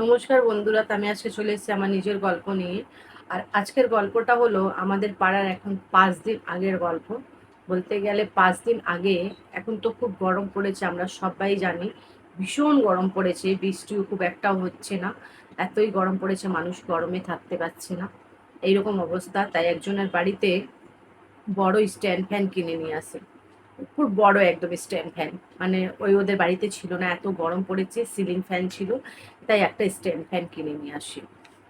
নমস্কার বন্ধুরা আমি আজকে চলে এসেছি আমার নিজের গল্প নিয়ে। আর আজকের গল্পটা হলো আমাদের পাড়ার এখন পাঁচ দিন আগের গল্প। বলতে গেলে পাঁচ দিন আগে এখন তো খুব গরম পড়েছে, আমরা সবাই জানি। ভীষণ গরম পড়েছে, বৃষ্টিও খুব একটাও হচ্ছে না। এতই গরম পড়েছে, মানুষ গরমে থাকতে পারছে না। এইরকম অবস্থা, তাই একজনের বাড়িতে বড় স্ট্যান্ড ফ্যান কিনে নিয়ে আসে। খুব বড় একদম স্ট্যান্ড ফ্যান মানে ওই ওদের বাড়িতে ছিল না, এত গরম পড়েছে সিলিং ফ্যান ছিল, তাই একটা স্ট্যান্ড ফ্যান কিনে নিয়ে আসি।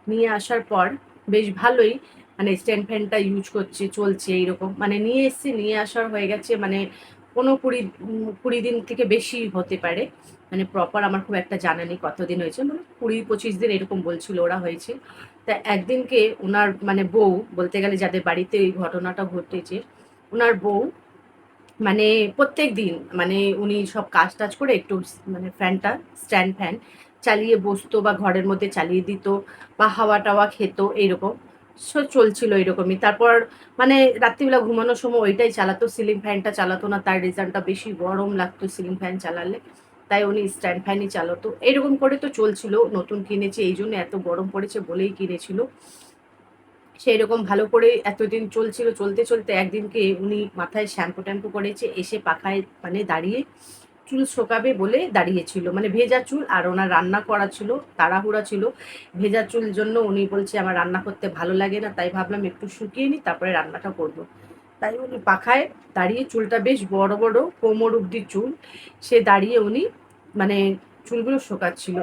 নিয়ে আসার পর বেশ ভালোই মানে স্ট্যান্ড ফ্যানটা ইউজ করছে, চলছে এইরকম। মানে নিয়ে এসছে, নিয়ে আসার হয়ে গেছে মানে কোনো কুড়ি কুড়ি দিন থেকে বেশি হতে পারে। মানে প্রপার আমার খুব একটা জানা নেই কতদিন হয়েছে মানে কুড়ি পঁচিশ দিন এরকম বলছিল ওরা হয়েছে। তা একদিনকে ওনার মানে বউ, বলতে গেলে যাদের বাড়িতে এই ঘটনাটা ঘটেছে, ওনার বউ মানে প্রত্যেক দিন মানে উনি সব কাজ টাজ করে একটু মানে ফ্যানটা, স্ট্যান্ড ফ্যান চালিয়ে বসতো বা ঘরের মধ্যে চালিয়ে দিত বা হাওয়া টাওয়া খেত এইরকম। সো চলছিল এরকমই। তারপর মানে রাত্রিবেলা ঘুমানোর সময় ওইটাই চালাতো, সিলিং ফ্যানটা চালাতো না, তার রেজাল্টটা বেশি গরম লাগতো সিলিং ফ্যান চালালে। তাই উনি স্ট্যান্ড ফ্যানই চালাতো। এরকম করে তো চলছিল, নতুন কিনেছে, এই জন্য এত গরম পড়েছে বলেই কিনেছিল। সেই রকম ভালো করে এতদিন চলছিল, চলতে চলতে একদিনকে উনি মাথায় শ্যাম্পু ট্যাম্পু করেছে, এসে পাখায় মানে দাঁড়িয়ে চুল শোকাবে বলে দাঁড়িয়েছিল। মানে ভেজা চুল আর ওনার রান্না করা ছিল, তাড়াহুড়া ছিল। ভেজা চুল জন্য উনি বলছে, আমার রান্না করতে ভালো লাগে না। তাই ভাবলাম একটু শুকিয়ে নিই, তারপরে রান্নাটা করব। তাই উনি পাখায় দাঁড়িয়ে চুলটা বেশ বড় বড় কোমর অব্দি চুল, সে দাঁড়িয়ে উনি মানে চুলগুলো শোকাচ্ছিল।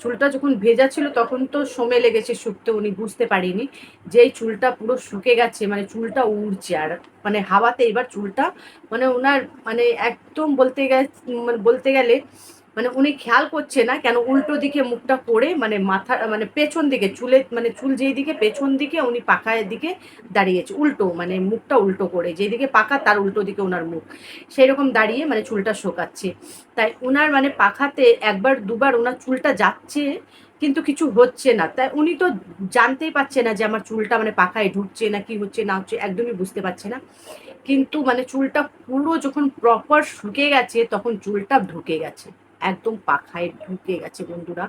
চুলটা যখন ভেজা ছিল তখন তো সময় লেগেছে শুকতে, উনি বুঝতে পারিনি যেই চুলটা পুরো শুকে গেছে মানে চুলটা উড়ছে আর মানে হাওয়াতে এবার চুলটা মানে ওনার মানে একদম বলতে গেলে মানে বলতে গেলে মানে উনি খেয়াল করছে না কেন উল্টো দিকে মুখটা করে মানে মাথা মানে পেছন দিকে, চুলে মানে চুল যেই দিকে পেছন দিকে উনি পাখায়ের দিকে দাঁড়িয়েছে, উল্টো মানে মুখটা উল্টো করে যেদিকে পাকা তার উল্টো দিকে ওনার মুখ। সেই রকম দাঁড়িয়ে মানে চুলটা শোকাচ্ছে। তাই ওনার মানে পাখাতে একবার, দুবার ওনার চুলটা যাচ্ছে, কিন্তু কিছু হচ্ছে না। তাই উনি তো জানতেই পারছে না যে আমার চুলটা মানে পাখায় ঢুকছে না, কি হচ্ছে, না হচ্ছে, একদমই বুঝতে পারছে না। কিন্তু মানে চুলটা পুরো যখন প্রপার শুকে গেছে, তখন চুলটা ঢুকে গেছে। একদম পাখায় ঢুকে গেছে বন্ধুরা।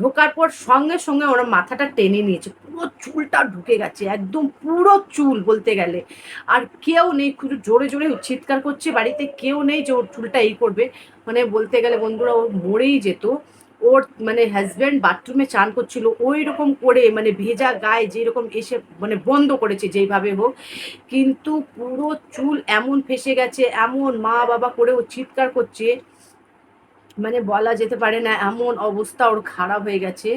ঢোকার পর সঙ্গে সঙ্গে ওরা মাথাটা টেনে নিয়েছে, পুরো চুলটা ঢুকে গেছে, একদম পুরো চুল বলতে গেলে। আর কেউ নেই, খুব জোরে জোরে চিৎকার করছে, বাড়িতে কেউ নেই যে ওর চুলটা এই করবে। মানে বলতে গেলে বন্ধুরা, ও মরেই যেত। ওর মানে হাজব্যান্ড বাথরুমে চান করছিল ওই রকম করে মানে ভেজা গায়ে যেরকম এসে মানে বন্ধ করেছে যেইভাবে হোক। কিন্তু পুরো চুল এমন ফেসে গেছে, এমন মা বাবা করে ও চিৎকার করছে। মানে বলা যেতে পারে না, এমন অবস্থা ওর খারাপ হয়ে গেছে।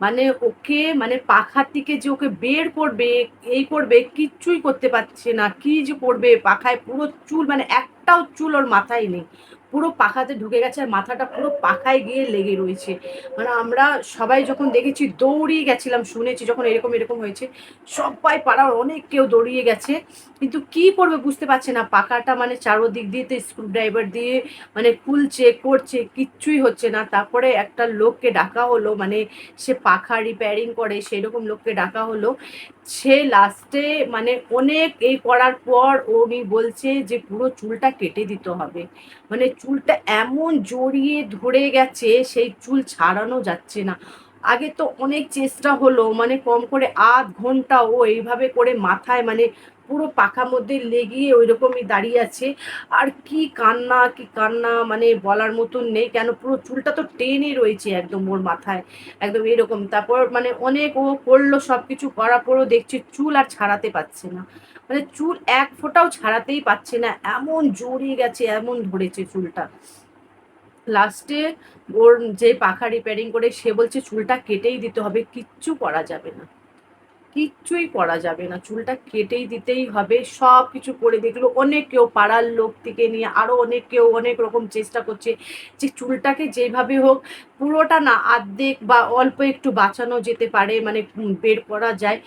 মানে ওকে মানে পাখার থেকে যে ওকে বের করবে, এই করবে, কিচ্ছুই করতে পারছে না। কি যে করবে? পাখায় পুরো চুল মানে একটাও চুল ওর মাথায় নেই। পুরো পাখাতে ঢুকে গেছে আর মাথাটা পুরো পাখায় গিয়ে লেগে রয়েছে। মানে আমরা সবাই যখন দেখেছি, দৌড়িয়ে গেছিলাম, শুনেছি যখন এরকম এরকম হয়েছে, সবাই পাড়ার অনেক কেউ দৌড়িয়ে গেছে। কিন্তু কি করবে বুঝতে পারছে না, পাখাটা মানে চারোদিক দিয়ে তো স্ক্রু ড্রাইভার দিয়ে মানে খুলছে, করছে, কিচ্ছুই হচ্ছে না। তারপরে একটা লোককে ডাকা হলো মানে সে পাখা রিপেয়ারিং করে, সেরকম লোককে ডাকা হলো। সে লাস্টে মানে অনেক এই করার পর উনি বলছে যে পুরো চুলটা কেটে দিতে হবে। মানে চুলটা এমন জড়িয়ে ধরে গেছে, সেই চুল ছাড়ানো যাচ্ছে না। আগে তো অনেক চেষ্টা হলো মানে কম করে আধ ঘণ্টা ও এইভাবে করে মাথায় মানে পুরো পাখা মধ্যে লেগিয়ে ওই রকমই দাঁড়িয়ে আছে। আর কি কান্না কি কান্না মানে বলার মতন নেই। কেন? পুরো চুলটা তো টেনে রয়েছে একদম ওর মাথায়। একদম এরকম। তারপর মানে অনেক ও করল সব কিছু করার পরও দেখছে চুল আর ছাড়াতে পারছে না। মানে চুল এক ফোঁটাও ছাড়াতেই পারছে না। এমন জড়িয়ে গেছে, এমন ধরেছে চুলটা। লাস্টে ওর যে পাখা রিপেয়ারিং করে সে বলছে, চুলটা কেটেই দিতে হবে, কিচ্ছু করা যাবে না। কিচ্ছুই করা যাবে না। চুলটা কেটেই দিতেই হবে সব কিছু করে দেখল অনেক কেউ পাড়ার লোক থেকে নিয়ে আরও অনেক কেউ অনেক রকম চেষ্টা করছে যে চুলটাকে যেভাবে হোক পুরোটা না আর্ধেক বা অল্প একটু বাঁচানো যেতে পারে মানে বের করা যায়।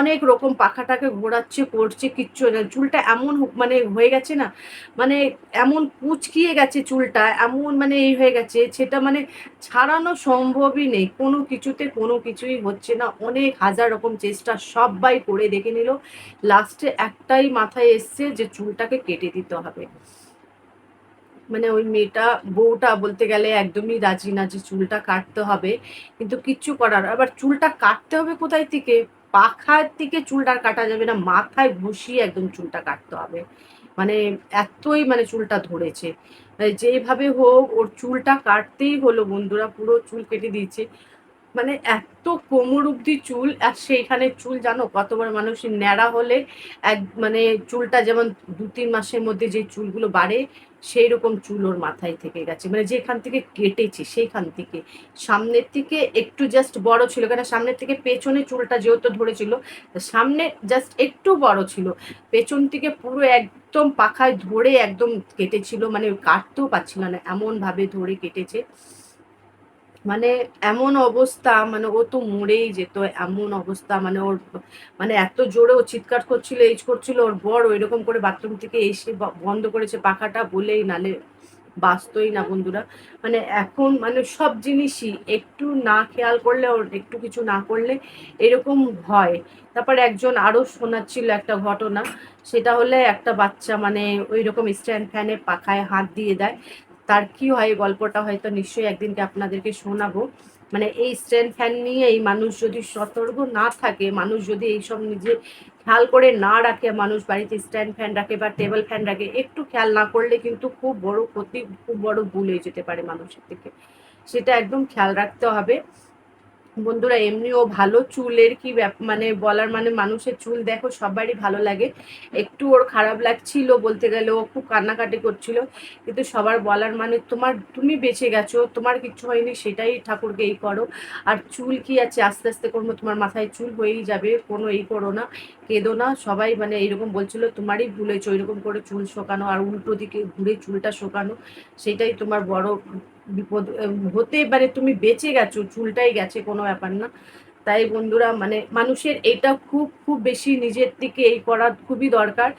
অনেক রকম পাখাটাকে ঘোরাচ্ছে করছে কিচ্ছু না চুলটা এমন মানে হয়ে গেছে না মানে এমন কুচকিয়ে গেছে চুলটা, এমন মানে এই হয়ে গেছে, সেটা মানে ছাড়ানো সম্ভবই নেই। কোনো কিছুতে কোনো কিছুই হচ্ছে না। অনেক হাজার রকম চেষ্টা সবাই করে দেখে নিল। লাস্টে একটাই মাথায় এসছে যে চুলটাকে কেটে দিতে হবে। মানে ওই মেয়েটা, বউটা বলতে গেলে একদমই রাজি না যে চুলটা কাটতে হবে। কিন্তু কিচ্ছু করার, আবার চুলটা কাটতে হবে কোথায় থেকে? পাখার থেকে চুলটা কাটা যাবে না, মাথায় বসিয়ে একদম চুলটা কাটতে হবে। মানে এতই মানে চুলটা ধরেছে। যেভাবে হোক, ওর চুলটা কাটতেই হলো বন্ধুরা, পুরো চুল কেটে দিয়েছে। মানে এত কোমর অব্দি চুল আর সেইখানে চুল জানো? কতবার মানুষ ন্যাড়া হলে এক মানে চুলটা যেমন দু তিন মাসের মধ্যে যে চুলগুলো বাড়ে সেই রকম চুল ওর মাথায় থেকে গেছে। মানে যেখান থেকে কেটেছে, সেইখান থেকে। সামনের থেকে একটু জাস্ট বড় ছিল কেন? সামনের থেকে পেছনে চুলটা যেহেতু ধরেছিল সামনে জাস্ট একটু বড় ছিল। পেছন থেকে পুরো একদম পাখায় ধরে একদম কেটেছিল মানে কাটতেও পারছিল না, এমনভাবে ধরে কেটেছে। মানে এমন অবস্থা মানে ও তো মরেই যেত, এমন অবস্থা মানে ওর মানে এত জোরে ও চিৎকার করছিল এইজ করছিল, ওর বর ওই রকম করে বাথরুম থেকে এসে বন্ধ করেছে পাখাটা বলেই, নালে বাঁচতই না বন্ধুরা। মানে এখন মানে সব জিনিসই, একটু না খেয়াল করলে ওর, একটু কিছু না করলে এরকম হয়। তারপর একজন আরও শোনাচ্ছিল একটা ঘটনা, সেটা হলে একটা বাচ্চা মানে ওই রকম স্ট্যান্ড ফ্যানে পাখায় হাত দিয়ে দেয়। তার কি হয়, এই গল্পটা হয়তো নিশ্চয়ই একদিনকে আপনাদেরকে শোনাবো। মানে এই স্ট্যান্ড ফ্যান নিয়ে এই মানুষ যদি সতর্ক না থাকে, মানুষ যদি এইসব নিজে খেয়াল করে না রাখে, মানুষ বাড়িতে স্ট্যান্ড ফ্যান রাখে বা টেবিল ফ্যান রাখে, একটু খেয়াল না করলে কিন্তু খুব বড় ক্ষতি, খুব বড় ভুল হয়ে যেতে পারে মানুষের থেকে সেটা একদম খেয়াল রাখতে হবে। বন্ধুরা, এমনিও ভালো চুলের কি মানে বলার মানে মানুষের চুল দেখো সবারই ভালো লাগে। একটু ওর খারাপ লাগছিল বলতে গেলে, ও খুব কান্নাকাটি করছিল। কিন্তু সবার বলার মানে তোমার, তুমি বেঁচে গেছো, তোমার কিচ্ছু হয়নি, সেটাই ঠাকুরকে এই করো। আর চুল কি আছে, আস্তে আস্তে করব, তোমার মাথায় চুল হয়েই যাবে, কোনো এই করো না, কেঁদো না। সবাই মানে এইরকম বলছিল, তোমারই ভুলেছো ওইরকম করে চুল শোকানো, আর উল্টো দিকে ঘুরে চুলটা শোকানো, সেটাই তোমার বড় বিপদ হতে পারে, তুমি বেঁচে গেছো, চুলটাই গেছে, কোনো ব্যাপার না। তাই বন্ধুরা মানে মানুষের এটা খুব খুব বেশি নিজের থেকে এই করা খুবই দরকার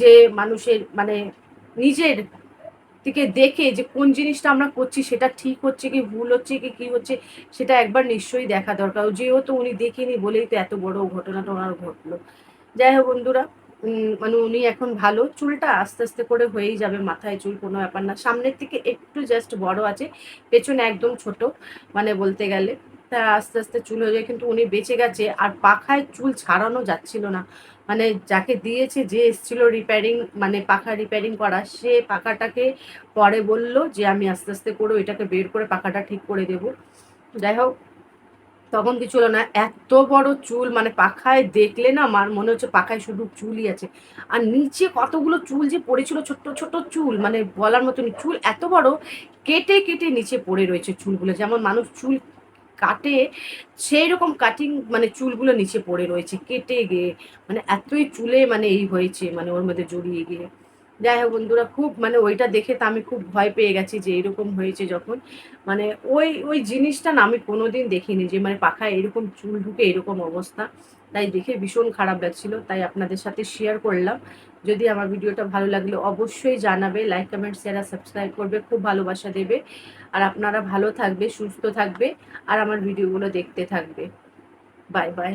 যে মানুষের মানে নিজের থেকে দেখে যে কোন জিনিসটা আমরা করছি, সেটা ঠিক হচ্ছে কি, ভুল হচ্ছে কি কি হচ্ছে, সেটা একবার নিশ্চয়ই দেখা দরকার। যেহেতু উনি দেখিনি বলেই তো এত বড় ঘটনাটা ওনার ঘটলো। যাই হোক বন্ধুরা মানে উনি এখন ভালো। চুলটা আস্তে আস্তে করে হয়েই যাবে, মাথায় চুল কোনো ব্যাপার না। সামনের থেকে একটু জাস্ট বড় আছে, পেছনে একদম ছোট মানে বলতে গেলে। তা আস্তে আস্তে চুল হয়ে যায়, কিন্তু উনি বেঁচে গেছে। আর পাখায় চুল ছাড়ানো যাচ্ছিল না। মানে যাকে দিয়েছে, যে এসছিল রিপেয়ারিং মানে পাখা রিপেয়ারিং করা, সে পাখাটাকে পরে বলল যে, আমি আস্তে আস্তে করে এটাকে বের করে পাখাটা ঠিক করে দেব। যাই হোক তখন কিছু হলো না। এত বড় চুল মানে পাখায় দেখলে না আমার মনে হচ্ছে পাখায় শুধু চুলই আছে। আর নিচে কতগুলো চুল যে পড়েছিল, ছোট্ট ছোট্ট চুল মানে বলার মতন চুল এত বড়, কেটে কেটে নিচে পড়ে রয়েছে চুলগুলো। যেমন মানুষ চুল কাটে সেই রকম কাটিং মানে চুলগুলো নিচে পড়ে রয়েছে। কেটে গিয়ে মানে এতই চুলে মানে এই হয়েছে মানে ওর মধ্যে জড়িয়ে গিয়ে। যাই হোক বন্ধুরা, খুব মানে ওইটা দেখে তো আমি খুব ভয় পেয়ে গেছি যে এরকম হয়েছে যখন। মানে ওই ওই জিনিসটা না আমি কোনোদিন দেখিনি যে মানে পাখায় এরকম চুল ঢুকে এরকম অবস্থা। তাই দেখে ভীষণ খারাপ লাগছিল, তাই আপনাদের সাথে শেয়ার করলাম। যদি আমার ভিডিওটা ভালো লাগলে অবশ্যই জানাবে লাইক কমেন্ট শেয়ার আর সাবস্ক্রাইব করবে, খুব ভালোবাসা দেবে। আর আপনারা ভালো থাকবে, সুস্থ থাকবে, আর আমার ভিডিওগুলো দেখতে থাকবে। Bye bye